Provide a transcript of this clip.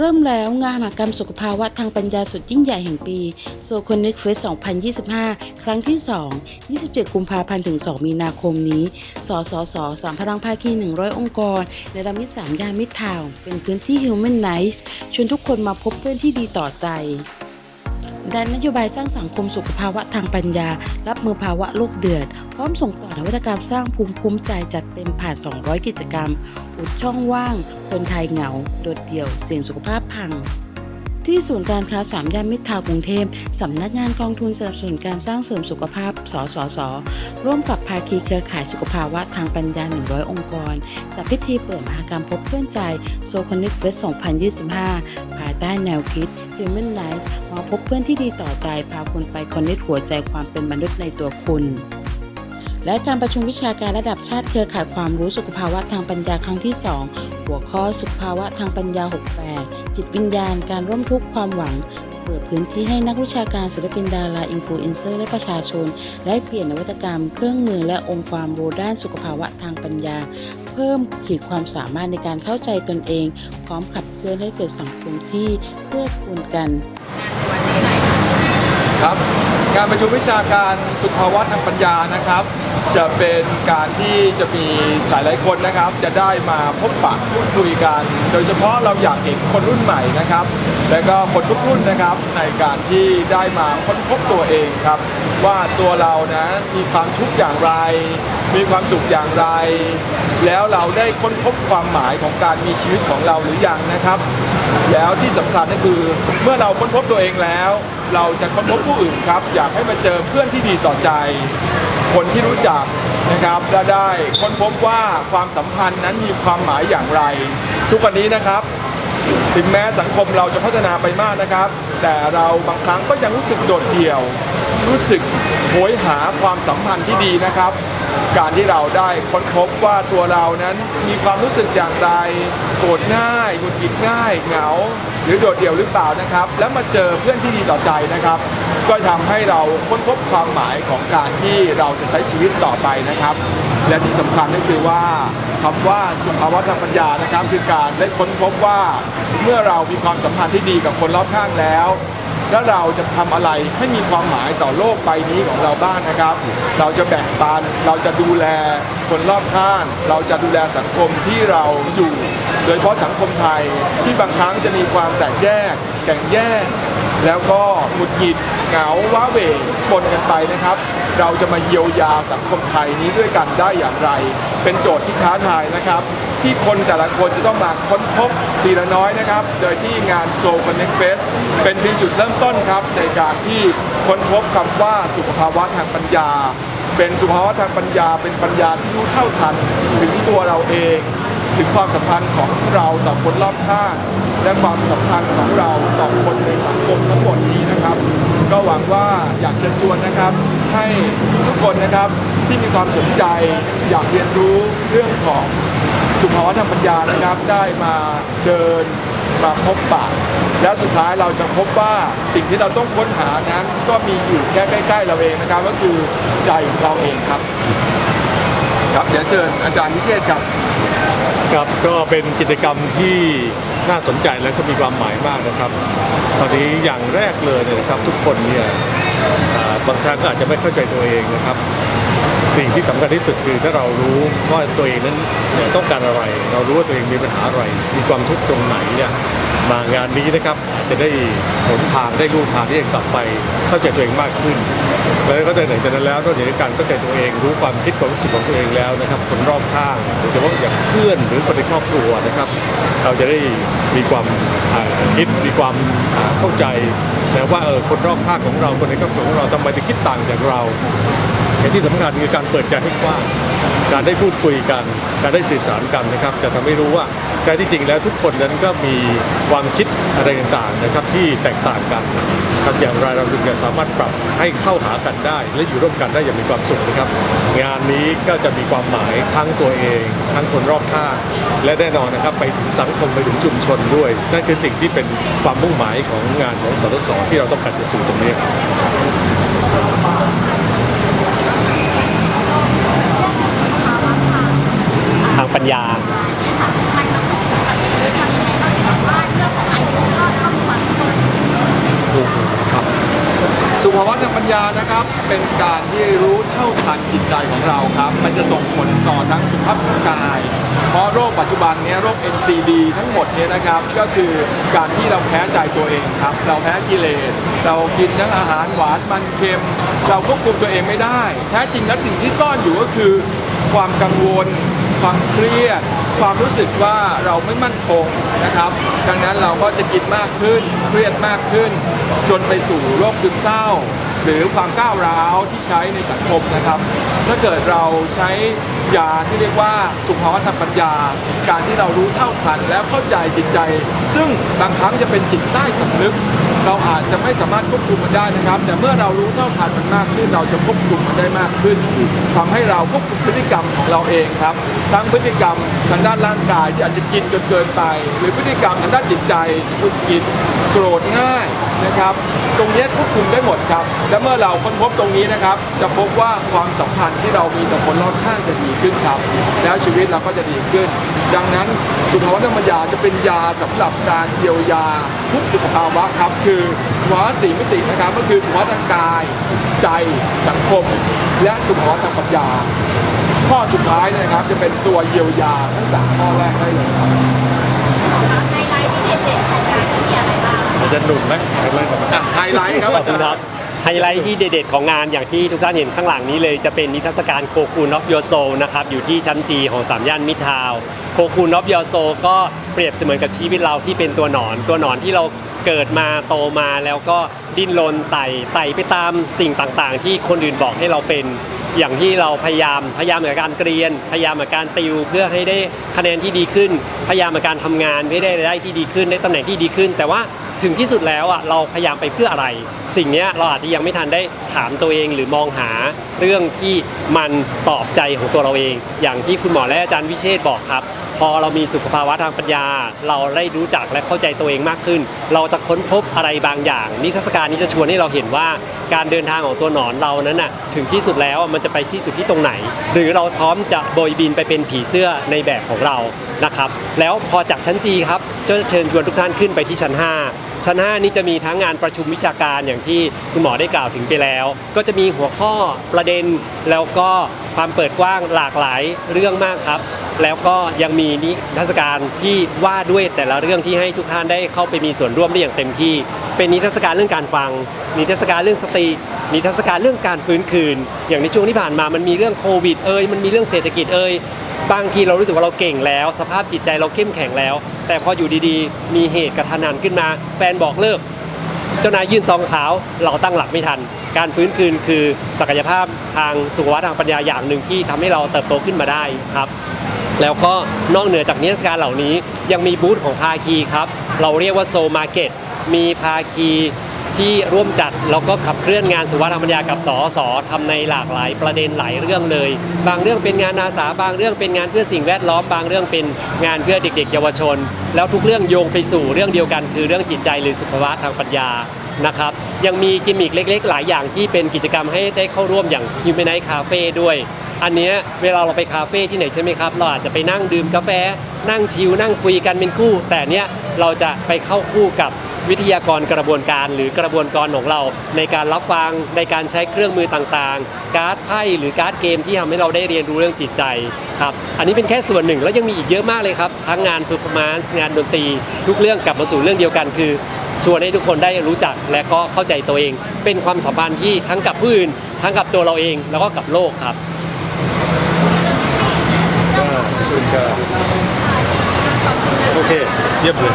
เริ่มแล้วงานมหกรรมสุขภาวะทางปัญญาสุดยิ่งใหญ่แห่งปีโซคอนเน็กเฟส 2025 ครั้งที่ 2 27 กุมภาพันธ์ถึง 2 มีนาคมนี้ สสสสามพลังภาคี 100 องค์กร ในรามิตสามย่านมิตรทาว เป็นพื้นที่ Human Nights ชวนทุกคนมาพบเพื่อนที่ดีต่อใจ ด้านนโยบายสร้างสังคมสุขภาวะทางปัญญา รับมือภาวะโลกเดือด พร้อมส่งต่อนวัตกรรมสร้างภูมิคุ้มใจจัดเต็มผ่าน 200 กิจกรรม อุดช่องว่าง คนไทยเหงา โดดเดี่ยว เสี่ยงสุขภาพพัง ที่ศูนย์การค้าสามย่านมิตรทาวน์กรุงเทพสำนักงานกองทุนสนับสนุนการสร้างเสริมสุขภาพ สสส ร่วมกับภาคีเครือข่ายสุขภาวะทางปัญญา 100 องค์กร จัดพิธีเปิดมหกรรมพบเพื่อนใจโซคอนิกเฟส 2025 ภายใต้แนวคิด Human Nights มาพบเพื่อนที่ดีต่อใจ พาคุณไปคอนเนคหัวใจความเป็นมนุษย์ในตัวคุณ และการประชุมวิชาการระดับชาติเครือข่ายความรู้สุขภาวะทางปัญญาครั้งที่ 2 หัวข้อสุขภาวะทางปัญญา 68 จิตวิญญาณการร่วมทุกข์ความหวัง เปิดพื้นที่ให้นักวิชาการศิลปินดาราอินฟลูเอนเซอร์และประชาชนได้เปลี่ยนนวัตกรรม เครื่องมือและองค์ความรู้ด้านสุขภาวะทางปัญญา เพิ่มขีดความสามารถในการเข้าใจตนเอง พร้อมขับเคลื่อนให้เกิดสังคมที่เพื่อกูลกันครับ การประชุมวิชาการสุขภาวะทางปัญญานะครับ จะเป็นการที่จะมีหลายๆคนนะครับ จะได้มาพบปะพูดคุยกัน โดยเฉพาะเราอยากเห็นคนรุ่นใหม่นะครับ และก็คนทุกรุ่นนะครับในการที่ได้มาค้นพบตัวเองครับ ว่าตัวเรานะมีความทุกข์อย่างไร มีความสุขอย่างไร แล้วเราได้ค้นพบความหมายของการมีชีวิตของเราหรือยังนะครับ แล้วที่สำคัญก็คือเมื่อเราค้นพบตัวเองแล้ว เราจะค้นพบผู้อื่นครับ อยากให้มาเจอเพื่อนที่ดีต่อใจ คนที่รู้จักนะครับและได้ค้นพบว่าความสัมพันธ์นั้นมีความหมายอย่างไร ทุกวันนี้นะครับ ถึงแม้สังคมเราจะพัฒนาไปมากนะครับ แต่เราบางครั้งก็ยังรู้สึกโดดเดี่ยว รู้สึกโหยหาความสัมพันธ์ที่ดีนะครับ การที่เราได้ค้นพบว่าตัวเรานั้นมีความรู้สึกอย่างไรโกรธง่ายหงุดหงิดง่ายเหงา หรือโดดเดี่ยวหรือเปล่านะครับ แล้วมาเจอเพื่อนที่ดีต่อใจนะครับ ก็ทำให้เราค้นพบความหมายของการที่เราจะใช้ชีวิตต่อไปนะครับ และที่สำคัญก็คือว่าคำว่าสุภาวะทางปัญญานะครับ คือการได้ค้นพบว่าเมื่อเรามีความสัมพันธ์ที่ดีกับคนรอบข้างแล้ว แล้วเราจะทำอะไรให้มีความหมายต่อโลกใบนี้ของเราบ้างนะครับ เราจะแบ่งปัน เราจะดูแลคนรอบข้าง เราจะดูแลสังคมที่เราอยู่ โดยเฉพาะสังคมไทยที่บางครั้งจะมีความแตกแยกแข่งแย่งแล้วก็หงุดหงิดเหงาว้าเหวปนกันไปนะครับ เราจะมาเยียวยาสังคมไทยนี้ด้วยกันได้อย่างไร เป็นโจทย์ที่ท้าทายนะครับ ที่คนแต่ละคนจะต้องมาค้นพบทีละน้อยนะครับ โดยที่งาน Soul Connect Fest เป็นเพียงจุดเริ่มต้นครับ ในการที่ค้นพบคำว่าสุขภาวะทางปัญญา เป็นสุขภาวะทางปัญญา เป็นปัญญาที่รู้เท่าทันถึงตัวเราเอง ถึงความสัมพันธ์ของเราต่อคนรอบข้างและความสัมพันธ์ของเราต่อคนในสังคมทั้งหมดนี้นะครับ ก็หวังว่าอยากเชิญชวนนะครับ ให้ทุกคนนะครับที่มีความสนใจอยากเรียนรู้เรื่องของสุขภาวะทางปัญญานะครับ ได้มาเดินมาพบปะแล้วสุดท้ายเราจะพบว่าสิ่งที่เราต้องค้นหานั้น ก็มีอยู่แค่ใกล้ ๆ เราเองนะครับ ก็คือใจของเราเองครับ ครับเดี๋ยวเชิญอาจารย์วิเชษครับครับก็เป็นกิจกรรมที่น่าสนใจและก็มีความหมายมากนะครับ ตอนนี้อย่างแรกเลยเนี่ยนะครับทุกคนเนี่ย บางครั้งก็อาจจะไม่เข้าใจตัวเองนะครับ สิ่งที่สำคัญที่สุดคือถ้าเรารู้ว่าตัวเองนั้นต้องการอะไร เรารู้ว่าตัวเองมีปัญหาอะไร มีความทุกข์ตรงไหนเนี่ยมางานนี้นะครับอาจจะได้หนทางได้รูทางที่จะกลับไปเข้าใจตัวเองมากขึ้น แล้วก็จากหลังจากนั้นแล้วนอกจากการเข้าใจตัวเองรู้ความคิดความรู้สึกของตัวเองแล้วนะครับคนรอบข้างโดยเฉพาะอย่างเพื่อนหรือคนในครอบครัวนะครับ เราจะได้มีความคิดมีความเข้าใจนะว่าเออคนรอบข้างของเราคนในครอบครัวของเราทำไมถึงคิดต่างจากเรา อย่างที่สำคัญคือการเปิดใจให้กว้างการได้พูดคุยกัน การได้สื่อสารกันนะครับ จะทำให้รู้ว่าแท้ที่จริงแล้วทุกคนนั้นก็มีความคิดอะไรต่างๆนะครับที่แตกต่างกันทำอย่างไรเราถึงจะสามารถปรับให้เข้าหากันได้ และอยู่ร่วมกันได้อย่างมีความสุขนะครับ งานนี้ก็จะมีความหมายทั้งตัวเอง ทั้งคนรอบข้างและแน่นอนนะครับไปถึงสังคมไปถึงชุมชนด้วยนั่นคือสิ่งที่เป็นความมุ่งหมายของงานของสทศที่เราต้องการจะสื่อตรงนี้ครับางปัญญาสุภวัฒนปัญญานะครับ เป็นการที่รู้เท่าทันจิตใจของเราครับ มันจะส่งผลต่อทั้งสุขภาพกาย เพราะโรคปัจจุบันนี้โรค NCD ทั้งหมดเนี่ยนะครับ ก็คือการที่เราแพ้ใจตัวเองครับ เราแพ้กิเลส เรากินทั้งอาหารหวานมันเค็ม เราควบคุมตัวเองไม่ได้ แท้จริงแล้วสิ่งที่ซ่อนอยู่ก็คือ ความกังวล ความเครียด ความรู้สึกว่าเราไม่มั่นคงนะครับ ดังนั้นเราก็จะกินมากขึ้น เครียดมากขึ้น จนไปสู่โรคซึมเศร้า หรือความก้าวร้าวที่ใช้ในสังคมนะครับ ถ้าเกิดเราใช้ยาที่เรียกว่าสุภาวะทางปัญญา การที่เรารู้เท่าทันแล้วเข้าใจจิตใจ ซึ่งบางครั้งจะเป็นจิตใต้สำนึก เราอาจจะไม่สามารถควบคุมมันได้นะครับ แต่เมื่อเรารู้เท่าทันมันมากขึ้น เราจะควบคุมมันได้มากขึ้นทำให้เราควบคุมพฤติกรรมของเราเองครับ ทั้งพฤติกรรมทางด้านร่างกายที่อาจจะกินจนเกินไป หรือพฤติกรรมทางด้านจิตใจหงุดหงิดโกรธง่ายนะครับ ตรงนี้ควบคุมได้หมดครับ และเมื่อเราค้นพบตรงนี้นะครับ จะพบว่าความสัมพันธ์ที่เรามีต่อคนรอบข้างจะดีขึ้นครับ แล้วชีวิตเราก็จะดีขึ้น ดังนั้นสุภาวะธรรมยาจะเป็นยาสำหรับการเยียวยาทุกสุขภาวะครับคือสุภาวะสี่มิตินะครับ ก็คือสุขภาวะทางกาย ใจสังคม และสุขภาวะทางปัญญา ข้อสุดท้ายเนยนะครับจะเป็นตัวเยียวยาทั้งสามข้อแรกได้เลยครับไฮไลท์ที่เด็ดๆของงานที่มีอะไรบ้างมันจะหนุนไหมเริ่มกันอะไฮไลท์ครับขออาบคุจาณรครับย์ไฮไลท์ที่เด็ดๆของงานอย่างที่ทุกท่านเห็นข้างหลังนี้เลยจะเป็นนิทรรศการโคคูนอฟยโซนะครับอยู่ที่ชั้นจีของสามย่านมิตรทาวน์โคคูนอฟยโซก็เปรียบเสมือนกับชีวิตเราที่เป็นตัวหนอน ตัวหนอนที่เรา เกิดมาโตมาแล้วก็ดิ้นรนไต่ไต่ไปตามสิ่งต่างๆ ที่คนอื่นบอกให้เราเป็น อย่างที่เราพยายามพยายามกับการเรียน พยายามกับการติวเพื่อให้ได้คะแนนที่ดีขึ้น พยายามกับการทำงานเพื่อได้รายได้ที่ดีขึ้นได้ตำแหน่งที่ดีขึ้น แต่ว่าถึงที่สุดแล้วอะเราพยายามไปเพื่ออะไร สิ่งนี้เราอาจจะยังไม่ทันได้ถามตัวเองหรือมองหาเรื่องที่มันตอบใจของตัวเราเอง อย่างที่คุณหมอและอาจารย์วิเชษบอกครับ พอเรามีสุขภาวะทางปัญญา เราได้รู้จักและเข้าใจตัวเองมากขึ้น เราจะค้นพบอะไรบางอย่าง นิทรรศการนี้จะชวนให้เราเห็นว่าการเดินทางของตัวหนอนเรานั้นน่ะถึงที่สุดแล้วมันจะไปสิ้นสุดที่ตรงไหน หรือเราพร้อมจะโบยบินไปเป็นผีเสื้อในแบบของเรานะครับแล้วพอจากชั้นจีครับจะเชิญชวนทุกท่านขึ้นไปที่ชั้น 5ชั้น 5 นี้จะมีทั้งงานประชุมวิชาการอย่างที่คุณหมอได้กล่าวถึงไปแล้ว ก็จะมีหัวข้อประเด็นแล้วก็ความเปิดกว้างหลากหลายเรื่องมากครับ แล้วก็ยังมีนิทรรศการที่ว่าด้วยแต่ละเรื่องที่ให้ทุกท่านได้เข้าไปมีส่วนร่วมได้อย่างเต็มที่ เป็นนิทรรศการเรื่องการฟัง นิทรรศการเรื่องสตินิทรรศการเรื่องการฟื้นคืน อย่างในช่วงที่ผ่านมามันมีเรื่องโควิดเอ่ยมันมีเรื่องเศรษฐกิจเอ่ยบางทีเรารู้สึกว่าเราเก่งแล้ว สภาพจิตใจเราเข้มแข็งแล้ว แต่พออยู่ดีๆ มีเหตุกระทันหันขึ้นมา แฟนบอกเลิก เจ้านายยื่นซองขาวเราตั้งหลักไม่ทัน การฟื้นคืนคือศักยภาพทางสุขภาพทางปัญญาอย่างหนึ่งที่ทำให้เราเติบโตขึ้นมาได้ครับ แล้วก็นอกเหนือจากนิทรรศการเหล่านี้ ยังมีบูธของภาคีครับ เราเรียกว่าโซมาร์เก็ตมีภาคีที่ร่วมจัดแล้วก็ขับเคลื่อนงานสุขภาพทางปัญญากับสอสอทำในหลากหลายประเด็นหลายเรื่องเลย บางเรื่องเป็นงานอาสาบางเรื่องเป็นงานเพื่อสิ่งแวดล้อมบางเรื่องเป็นงานเพื่อเด็ก ๆ เยาวชน แล้วทุกเรื่องโยงไปสู่เรื่องเดียวกัน คือเรื่องจิตใจหรือสุขภาพทางปัญญานะครับยังมีกิมมิคเล็ก ๆ หลายอย่างที่เป็นกิจกรรมให้ได้เข้าร่วมอย่างยูเมนไนคาเฟ่ด้วย อันเนี้ยเวลาเราไปคาเฟ่ที่ไหนใช่ไหมครับ เราอาจจะไปนั่งดื่มกาแฟ นั่งชิลนั่งคุยกันเป็นคู่ แต่เนี้ยเราจะไปเข้าคู่กับวิทยากรกระบวนการหรือกระบวนการของเรา ในการรับฟังในการใช้เครื่องมือต่างๆ การ์ดไพ่หรือการ์ดเกมที่ทำให้เราได้เรียนรู้เรื่องจิตใจครับอันนี้เป็นแค่ส่วนหนึ่งแล้วยังมีอีกเยอะมากเลยครับ ทั้งงานเพอร์ฟอร์แมนซ์งานดนตรี ทุกเรื่องกลับมาสู่เรื่องเดียวกันคือชวนให้ทุกคนได้รู้จักและก็เข้าใจตัวเอง เป็นความสัมพันธ์ที่ทั้งกับผู้อื่นทั้งกับตัวเราเองแล้วก็กับโลกครับ ครับโอเค เยี่ยมเลย